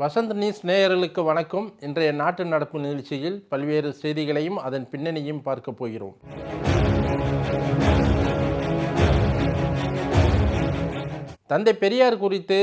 Vasanth news நேயர்களுக்கு வணக்கம். இன்றைய நாட்டு நடப்பு நிகழ்ச்சியில் பல்வேறு செய்திகளையும் அதன் பின்னணியும் பார்க்க போகிறோம். தந்தை பெரியார் குறித்து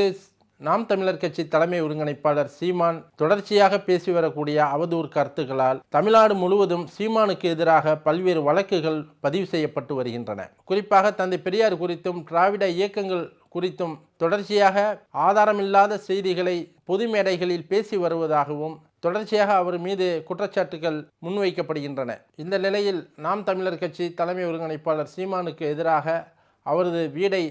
நாம் தமிழர் கட்சி தலைமை ஒருங்கிணைப்பாளர் சீமான் தொடர்ச்சியாக பேசி வரக்கூடிய அவதூறு கருத்துக்களால் தமிழ்நாடு முழுவதும் சீமானுக்கு எதிராக பல்வேறு வழக்குகள் பதிவு செய்யப்பட்டு வருகின்றன. குறிப்பாக தந்தை பெரியார் குறித்தும் திராவிட இயக்கங்கள் குறித்தும் தொடர்ச்சியாக ஆதாரமில்லாத செய்திகளை பொது மேடைகளில் பேசி வருவதாகவும் தொடர்ச்சியாக அவர் மீது குற்றச்சாட்டுகள் முன்வைக்கப்படுகின்றன. இந்த நிலையில் நாம் தமிழர் கட்சி தலைமை ஒருங்கிணைப்பாளர் சீமானுக்கு எதிராக அவரது வீடை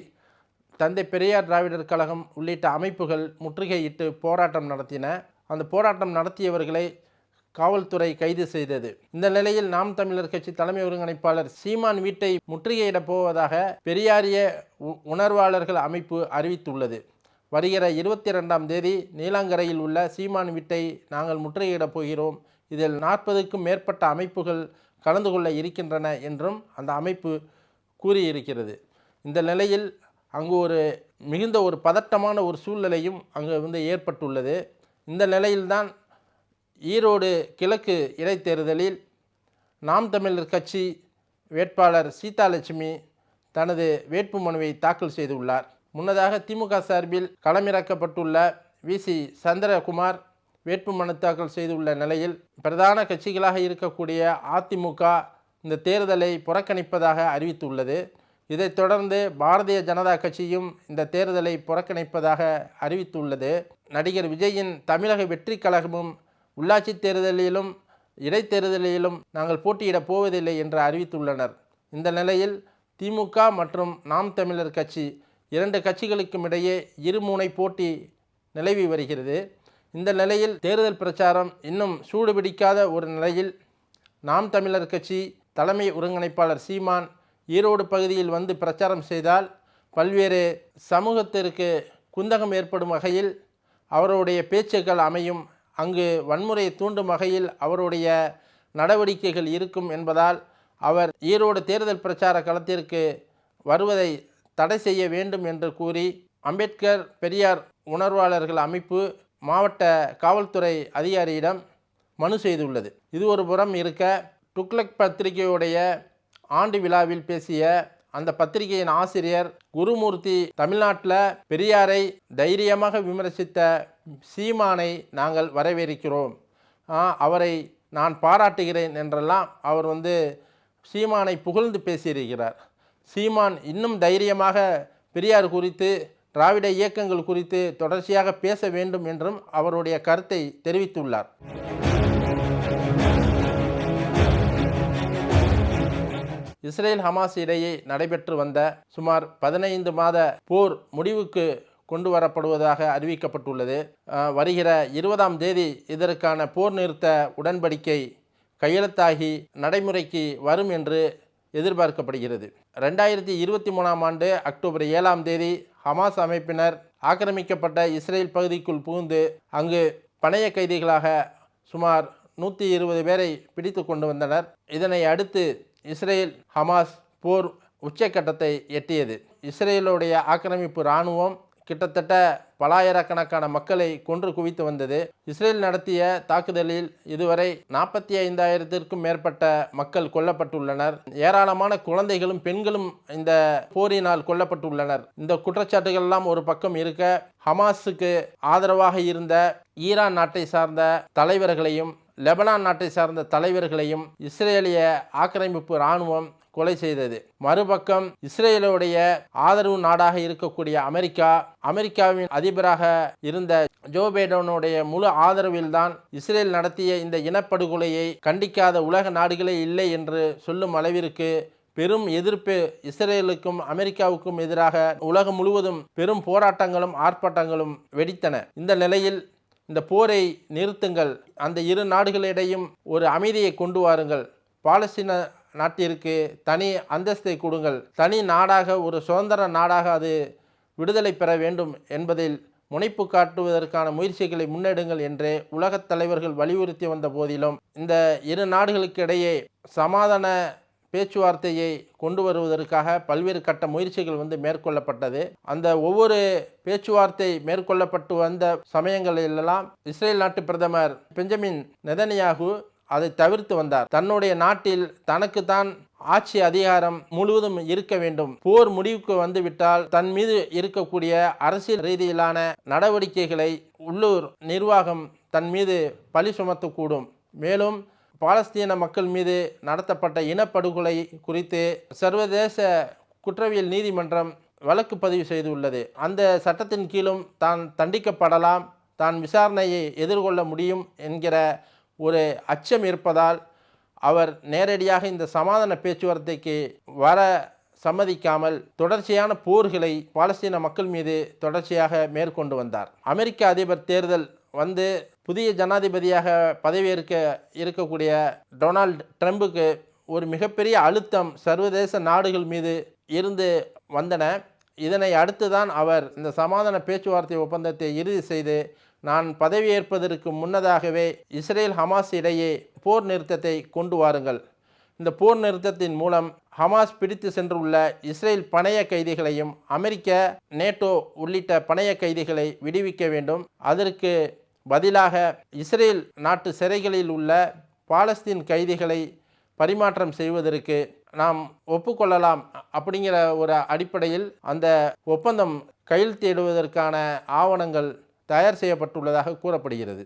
தந்தை பெரியார் திராவிடர் கழகம் உள்ளிட்ட அமைப்புகள் முற்றுகையிட்டு போராட்டம் நடத்தின. அந்த போராட்டம் நடத்தியவர்களை காவல்துறை கைது செய்தது. இந்த நிலையில் நாம் தமிழர் கட்சி தலைமை ஒருங்கிணைப்பாளர் சீமான் வீட்டை முற்றுகையிடப் போவதாக பெரியாரிய உணர்வாளர்கள் அமைப்பு அறிவித்துள்ளது. வருகிற இருபத்தி ரெண்டாம் தேதி நீலாங்கரையில் உள்ள சீமான் வீட்டை நாங்கள் முற்றுகையிடப் போகிறோம். இதில் நாற்பதுக்கும் மேற்பட்ட அமைப்புகள் கலந்து கொள்ள இருக்கின்றன என்றும் அந்த அமைப்பு கூறியிருக்கிறது. இந்த நிலையில் அங்கு ஒரு மிகுந்த ஒரு பதட்டமான ஒரு சூழ்நிலையும் அங்கு வந்து ஏற்பட்டுள்ளது. இந்த நிலையில்தான் ஈரோடு கிழக்கு இடைத்தேர்தலில் நாம் தமிழர் கட்சி வேட்பாளர் சீதாலட்சுமி தனது வேட்பு மனுவை தாக்கல் செய்துள்ளார். முன்னதாக திமுக சார்பில் களமிறக்கப்பட்டுள்ள விசி சந்திரகுமார் வேட்பு மனு தாக்கல் செய்துள்ள நிலையில் பிரதான கட்சிகளாக இருக்கக்கூடிய அதிமுக இந்த தேர்தலை புறக்கணிப்பதாக அறிவித்துள்ளது. இதைத் தொடர்ந்து பாரதிய ஜனதா கட்சியும் இந்த தேர்தலை புறக்கணிப்பதாக அறிவித்துள்ளது. நடிகர் விஜயின் தமிழக வெற்றி கழகமும் உள்ளாட்சி தேர்தலிலும் இடைத்தேர்தலிலும் நாங்கள் போட்டியிடப் போவதில்லை என்று அறிவித்துள்ளனர். இந்த நிலையில் திமுக மற்றும் நாம் தமிழர் கட்சி இரண்டு கட்சிகளுக்கும் இடையே இருமுனை போட்டி நிலவி வருகிறது. இந்த நிலையில் தேர்தல் பிரச்சாரம் இன்னும் சூடுபிடிக்காத ஒரு நிலையில் நாம் தமிழர் கட்சி தலைமை ஒருங்கிணைப்பாளர் சீமான் ஈரோடு பகுதியில் வந்து பிரச்சாரம் செய்தால் பல்வேறு சமூகத்திற்கு குந்தகம் ஏற்படும் வகையில் அவருடைய பேச்சுக்கள் அமையும் அங்கு வன்முறையை தூண்டும் வகையில் அவருடைய நடவடிக்கைகள் இருக்கும் என்பதால் அவர் ஈரோடு தேர்தல் பிரச்சார களத்திற்கு வருவதை தடை செய்ய வேண்டும் என்று கூறி அம்பேத்கர் பெரியார் உணர்வாளர்கள் அமைப்பு மாவட்ட காவல்துறை அதிகாரியிடம் மனு செய்துள்ளது. இது ஒரு புறம் இருக்க டுக்லக் பத்திரிகையுடைய ஆண்டு விழாவில் பேசிய அந்த பத்திரிகையின் ஆசிரியர் குருமூர்த்தி தமிழ்நாட்டில் பெரியாரை தைரியமாக விமர்சித்த சீமானை நாங்கள் வரவேற்கிறோம். அவரை நான் பாராட்டுகிறேன் என்றெல்லாம் அவர் வந்து சீமானை புகழ்ந்து பேசியிருக்கிறார். சீமான் இன்னும் தைரியமாக பெரியார் குறித்து திராவிட இயக்கங்கள் குறித்து தொடர்ச்சியாக பேச வேண்டும் என்றும் அவருடைய கருத்தை தெரிவித்துள்ளார். இஸ்ரேல் ஹமாஸ் இடையே நடைபெற்று வந்த சுமார் பதினைந்து மாத போர் முடிவுக்கு கொண்டு வரப்படுவதாக அறிவிக்கப்பட்டுள்ளது. வருகிற இருபதாம் தேதி இதற்கான போர் நிறுத்த உடன்படிக்கை கையெழுத்தாகி நடைமுறைக்கு வரும் என்று எதிர்பார்க்கப்படுகிறது. ரெண்டாயிரத்தி இருபத்தி மூணாம் ஆண்டு அக்டோபர் ஏழாம் தேதி ஹமாஸ் அமைப்பினர் ஆக்கிரமிக்கப்பட்ட இஸ்ரேல் பகுதிக்குள் புகுந்து அங்கு பணைய கைதிகளாக சுமார் நூற்றி இருபது பேரை பிடித்து கொண்டு வந்தனர். இதனை அடுத்து இஸ்ரேல் ஹமாஸ் போர் உச்சக்கட்டத்தை எட்டியது. இஸ்ரேலுடைய ஆக்கிரமிப்பு இராணுவம் கிட்டத்தட்ட பலாயிரக்கணக்கான மக்களை கொன்று குவித்து வந்தது. இஸ்ரேல் நடத்திய தாக்குதலில் இதுவரை நாற்பத்தி ஐந்தாயிரத்திற்கும் மேற்பட்ட மக்கள் கொல்லப்பட்டுள்ளனர். ஏராளமான குழந்தைகளும் பெண்களும் இந்த போரினால் கொல்லப்பட்டுள்ளனர். இந்த குற்றச்சாட்டுகள் எல்லாம் ஒரு பக்கம் இருக்க ஹமாஸுக்கு ஆதரவாக இருந்த ஈரான் நாட்டை சார்ந்த தலைவர்களையும் லெபனான் நாட்டை சார்ந்த தலைவர்களையும் இஸ்ரேலிய ஆக்கிரமிப்பு இராணுவம் கொலை செய்தது. மறுபக்கம் இஸ்ரேலுடைய ஆதரவு நாடாக இருக்கக்கூடிய அமெரிக்கா அமெரிக்காவின் அதிபராக இருந்த ஜோ பைடனுடைய முழு ஆதரவில்தான் இஸ்ரேல் நடத்திய இந்த இனப்படுகொலையை கண்டிக்காத உலக நாடுகளே இல்லை என்று சொல்லும் அளவிற்கு பெரும் எதிர்ப்பு இஸ்ரேலுக்கும் அமெரிக்காவுக்கும் எதிராக உலகம் முழுவதும் பெரும் போராட்டங்களும் ஆர்ப்பாட்டங்களும் வெடித்தன. இந்த நிலையில் இந்த போரை நிறுத்துங்கள். அந்த இரு நாடுகளிடையும் ஒரு அமைதியை கொண்டு வாருங்கள். பாலஸ்தீன நாட்டிற்கு தனி அந்தஸ்தை கொடுங்கள். தனி நாடாக ஒரு சுதந்திர நாடாக அது விடுதலை பெற வேண்டும் என்பதில் முனைப்பு காட்டுவதற்கான முயற்சிகளை முன்னெடுங்கள் என்று உலகத் தலைவர்கள் வலியுறுத்தி வந்த போதிலும் இந்த இரு நாடுகளுக்கு இடையே சமாதான பேச்சுவார்த்தையை கொண்டு வருவதற்காக பல்வேறு கட்ட முயற்சிகள் வந்து மேற்கொள்ளப்பட்டது. அந்த ஒவ்வொரு பேச்சுவார்த்தை மேற்கொள்ளப்பட்டு வந்த சமயங்களிலெல்லாம் இஸ்ரேல் நாட்டு பிரதமர் பெஞ்சமின் நெதனியாகு அதை தவிர்த்து வந்தார். தன்னுடைய நாட்டில் தனக்குத்தான் ஆட்சி அதிகாரம் முழுவதும் இருக்க வேண்டும். போர் முடிவுக்கு வந்துவிட்டால் தன் மீது இருக்கக்கூடிய அரசியல் ரீதியிலான நடவடிக்கைகளை உள்ளூர் நிர்வாகம் தன் மீது பழி சுமத்தக்கூடும். மேலும் பாலஸ்தீன மக்கள் மீது நடத்தப்பட்ட இனப்படுகொலை குறித்து சர்வதேச குற்றவியல் நீதிமன்றம் வழக்கு பதிவு செய்துள்ளது. அந்த சட்டத்தின் கீழும் தான் தண்டிக்கப்படலாம் தான் விசாரணையை எதிர்கொள்ள முடியும் என்கிற ஒரு அச்சம் இருப்பதால் அவர் நேரடியாக இந்த சமாதான பேச்சுவார்த்தைக்கு வர சம்மதிக்காமல் தொடர்ச்சியான போர்களை பாலஸ்தீன மக்கள் மீது தொடர்ச்சியாக மேற்கொண்டு வந்தார். அமெரிக்க அதிபர் தேர்தல் வந்து புதிய ஜனாதிபதியாக பதவியேற்க இருக்கக்கூடிய டொனால்ட் ட்ரம்புக்கு ஒரு மிகப்பெரிய அழுத்தம் சர்வதேச நாடுகள் மீது இருந்து வந்தன. இதனை அடுத்து தான் அவர் இந்த சமாதான பேச்சுவார்த்தை ஒப்பந்தத்தை இறுதி செய்து நான் பதவியேற்பதற்கு முன்னதாகவே இஸ்ரேல் ஹமாஸ் இடையே போர் நிறுத்தத்தை கொண்டு வாருங்கள். இந்த போர் நிறுத்தத்தின் மூலம் ஹமாஸ் பிடித்து சென்றுள்ள இஸ்ரேல் பணைய கைதிகளையும் அமெரிக்க நேட்டோ உள்ளிட்ட பணைய கைதிகளை விடுவிக்க வேண்டும். அதற்கு பதிலாக இஸ்ரேல் நாட்டு சிறைகளில் உள்ள பாலஸ்தீன் கைதிகளை பரிமாற்றம் செய்வதற்கு நாம் ஒப்புக்கொள்ளலாம் அப்படிங்கிற ஒரு அடிப்படையில் அந்த ஒப்பந்தம் கையெழுத்திடுவதற்கான ஆவணங்கள் தயார் செய்யப்பட்டுள்ளதாக கூறப்படுகிறது.